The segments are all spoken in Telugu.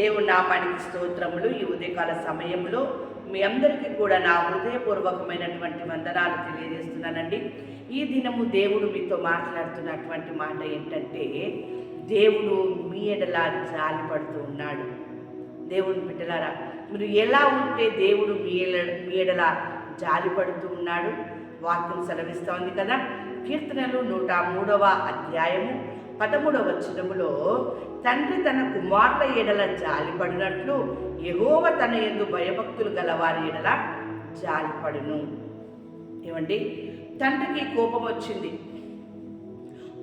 దేవుని నామానికి స్తోత్రములు ఈ ఉదయకాల సమయంలో మీ అందరికీ కూడా నా హృదయపూర్వకమైనటువంటి వందనాలు తెలియజేస్తున్నానండి. ఈ దినము దేవుడు మీతో మాట్లాడుతున్నటువంటి మాట ఏంటంటే దేవుడు మీ ఎడలా జాలి పడుతూ ఉన్నాడు. దేవుని బిడ్డలారా మీరు ఎలా ఉంటే దేవుడు మీ ఎల- మీ ఎడలా జాలి పడుతూ ఉన్నాడు. వాక్యం సెలవిస్తోంది కదా. కీర్తనలు నూట మూడవ అధ్యాయము. పదమూడవ వచనములో తండ్రి తన కుమారుల ఎడల జాలిపడినట్లు ఎగోవ తన ఎందు భయభక్తులు గల వారి ఎడల జాలిపడును. ఏమండి? తండ్రికి కోపం వచ్చింది.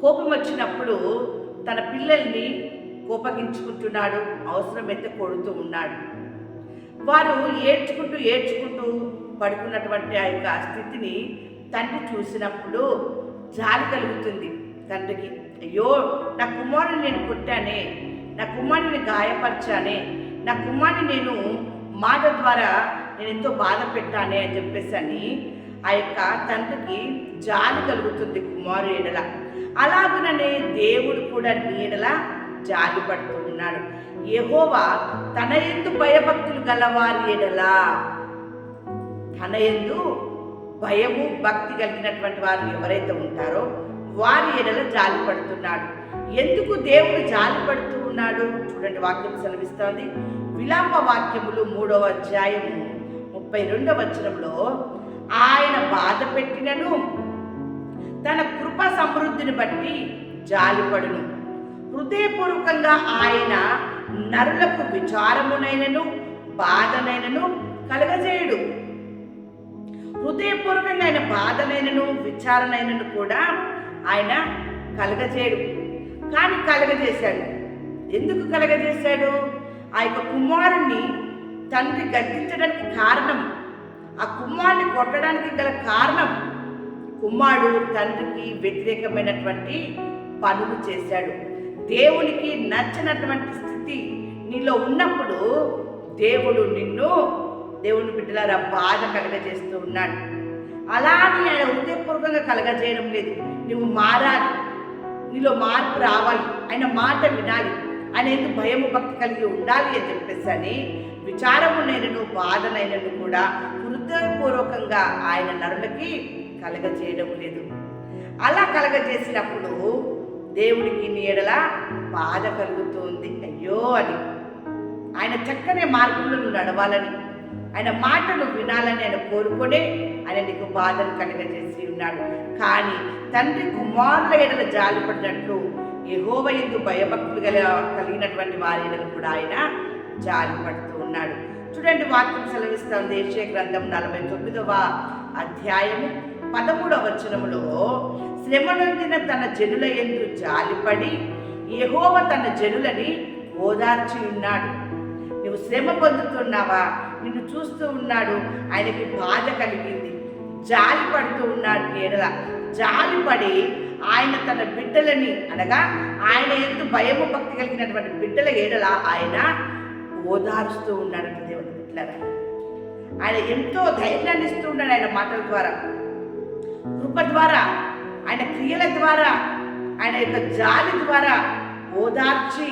కోపం వచ్చినప్పుడు తన పిల్లల్ని కోపగించుకుంటున్నాడు. అవసరమైతే కొడుతూ ఉన్నాడు. వారు ఏడ్చుకుంటూ ఏడ్చుకుంటూ పడుకున్నటువంటి ఆ యొక్క స్థితిని తండ్రి చూసినప్పుడు జాలి కలుగుతుంది తండ్రికి. అయ్యో నా కుమారుని నేను కొట్టానే నా కుమారుని గాయపరిచానే నా కుమారుని నేను మాట ద్వారా నేను ఎంతో బాధ పెట్టానే అని చెప్పేసి అని ఆ యొక్క తండ్రికి జాలి కలుగుతుంది కుమారు ఎడల. అలాగుననే దేవుడు కూడా నీడల జాలి పడుతూ ఉన్నాడు. యెహోవా తన ఎందు భయభక్తులు గలవారి ఎడలా. తన ఎందు భయము భక్తి కలిగినటువంటి వారు ఎవరైతే ఉంటారో వారి ఎడల జాలి పడుతున్నాడు. ఎందుకు దేవుడు జాలి పడుతూ ఉన్నాడు? చూడండి వాక్యం సెలవిస్తోంది. విలాప వాక్యములు మూడవ అధ్యాయము ముప్పై రెండవ వచనంలో ఆయన బాధ పెట్టినను తన కృప సమృద్ధిని బట్టి జాలిపడును హృదయపూర్వకంగా ఆయన నరులకు విచారమునైనను బాధనైనను కలగజేయుడు. హృదయపూర్వకంగా ఆయన బాధలైనను విచారణైనను కూడా ఆయన కలగజేయడు. కానీ కలగజేశాడు. ఎందుకు కలగజేశాడు? ఆ యొక్క కుమారుణ్ణి తండ్రి గద్దించడానికి కారణం ఆ కుమారుని కొట్టడానికి గల కారణం కుమారుడు తండ్రికి వ్యతిరేకమైనటువంటి పనులు చేశాడు. దేవునికి నచ్చినటువంటి స్థితి నీలో ఉన్నప్పుడు దేవుడు నిన్ను దేవుని బిడ్డలారా బాధ కలగజేస్తూ ఉన్నాడు. అలా అని ఆయన హృదయపూర్వకంగా కలగజేయడం లేదు. నువ్వు మారాలి. నీలో మార్పు రావాలి. ఆయన మాట వినాలి. ఆయన ఎందుకు భయము భక్తి కలిగి ఉండాలి అని చెప్పేసి అని విచారమునైనను బాధనైనను కూడా హృదయపూర్వకంగా ఆయన నరులకి కలగజేయడం లేదు. అలా కలగజేసినప్పుడు దేవుడికి నీడల బాధ కలుగుతుంది అయ్యో అని. ఆయన చక్కని మార్గంలో నువ్వు నడవాలని ఆయన మాటలు వినాలని ఆయన కోరుకునే ఆయన నీకు బాధను కలగజేసి ఉన్నాడు. కానీ తండ్రి కుమారుల ఎడల జాలిపడినట్లు ఎగోవ ఎందు భయభక్తులు గల కలిగినటువంటి వారి ఎడలు కూడా ఆయన జాలిపడుతూ ఉన్నాడు. చూడండి వాక్యం సెలవిస్తాం దేశీయ గ్రంథం నలభై తొమ్మిదవ అధ్యాయము పదమూడవ వచనములో శ్రమ నొందిన తన జనుల ఎందు జాలిపడి ఎహోవ తన జనులని ఓదార్చి ఉన్నాడు. నువ్వు శ్రమ పొందుతున్నావా? నిన్ను చూస్తూ ఉన్నాడు. ఆయనకి బాధ కలిగింది. జాలి పడుతూ ఉన్నాడు ఎడల జాలిపడి ఆయన తన బిడ్డలని అనగా ఆయన ఎందు భయము భక్తి కలిగినటువంటి బిడ్డల ఏడల ఆయన ఓదారుస్తూ ఉన్నాడు దేవుని బిడ్డలరా. ఆయన ఎంతో ధైర్యాన్ని ఇస్తూ ఉన్నాడు ఆయన మాటల ద్వారా. కృప ద్వారా ఆయన క్రియల ద్వారా ఆయన యొక్క జాలి ద్వారా ఓదార్చి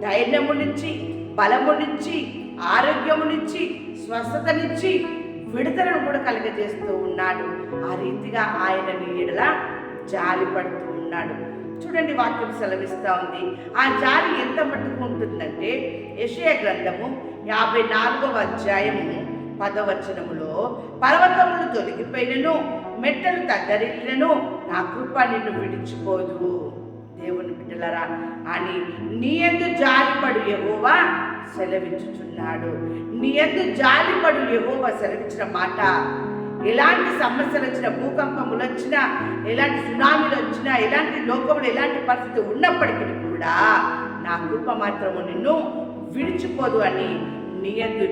ధైర్యమునిచ్చి బలమునిచ్చి ఆరోగ్యమునిచ్చి స్వస్థతనిచ్చి విడుదలను కూడా కలుగజేస్తూ ఉన్నాడు. ఆ రీతిగా ఆయన నీడల జాలి పడుతూ ఉన్నాడు. చూడండి వాక్యం సెలవిస్తూ ఉంది. ఆ జాలి ఎంత మట్టుకు ఉంటుందంటే గ్రంథము యాభై నాలుగవ అధ్యాయము పదవచనములో పర్వతములు తొలగిపోయినను మెట్టలు తద్దరిల్లను నా కృప నిన్ను విడిచిపోదు. దేవుని బిడ్డలరా అని నీ ఎందు జాలిపడు ఎవోవా సెలవించుచున్నాడు నీ ఎందు జాలిపడు యహోవ సెలవించిన మాట. ఎలాంటి సమస్యలు వచ్చినా భూకంపములు వచ్చినా ఎలాంటి సునామీలు వచ్చినా ఎలాంటి లోకములు ఎలాంటి పరిస్థితి ఉన్నప్పటికీ కూడా నా కృప మాత్రము నిన్ను విడిచిపోదు అని నీ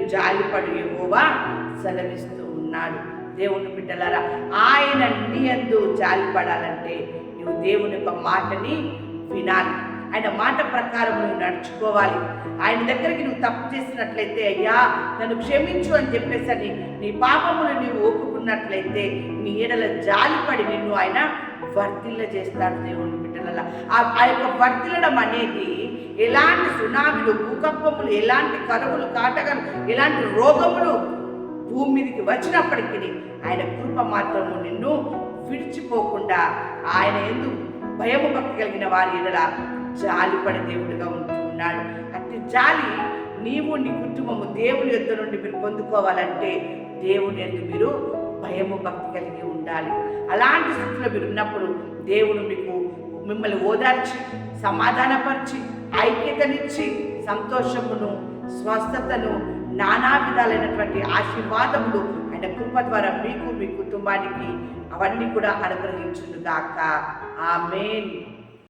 జాలిపడు యెహోవా సెలవిస్తూ ఉన్నాడు. దేవుని బిడ్డలారా ఆయన నీ జాలిపడాలంటే నువ్వు దేవుని యొక్క మాటని వినాలి. ఆయన మాట ప్రకారం నువ్వు నడుచుకోవాలి. ఆయన దగ్గరికి నువ్వు తప్పు చేసినట్లయితే అయ్యా నన్ను క్షమించు అని చెప్పేసి అని నీ పాపమును నీవు ఒప్పుకున్నట్లయితే నీ ఎడల జాలిపడి నిన్ను ఆయన వర్తిల్ల చేస్తాడు దేవుని బిడ్డ బిడ్డల ఆ యొక్క వర్తిల్లడం అనేది ఎలాంటి సునామీలు భూకంపములు ఎలాంటి కరువులు కాటకలు ఎలాంటి రోగములు భూమి మీదకి వచ్చినప్పటికీ ఆయన కృప మాత్రము నిన్ను విడిచిపోకుండా ఆయన ఎందుకు భయము భక్తి కలిగిన వారి ఎడల జాలిపడే దేవుడిగా ఉంటూ ఉన్నాడు. అట్టి జాలి నీవు నీ కుటుంబము దేవుని యొద్ నుండి మీరు పొందుకోవాలంటే దేవుని ఎందు మీరు భయము భక్తి కలిగి ఉండాలి. అలాంటి స్థితిలో మీరు ఉన్నప్పుడు దేవుడు మీకు మిమ్మల్ని ఓదార్చి సమాధానపరిచి ఐక్యతనిచ్చి సంతోషమును స్వస్థతను నానా విధాలైనటువంటి ఆశీర్వాదములు ఆయన కృప ద్వారా మీకు మీ కుటుంబానికి అవన్నీ కూడా అనుగ్రహించును గాక ఆమెన్.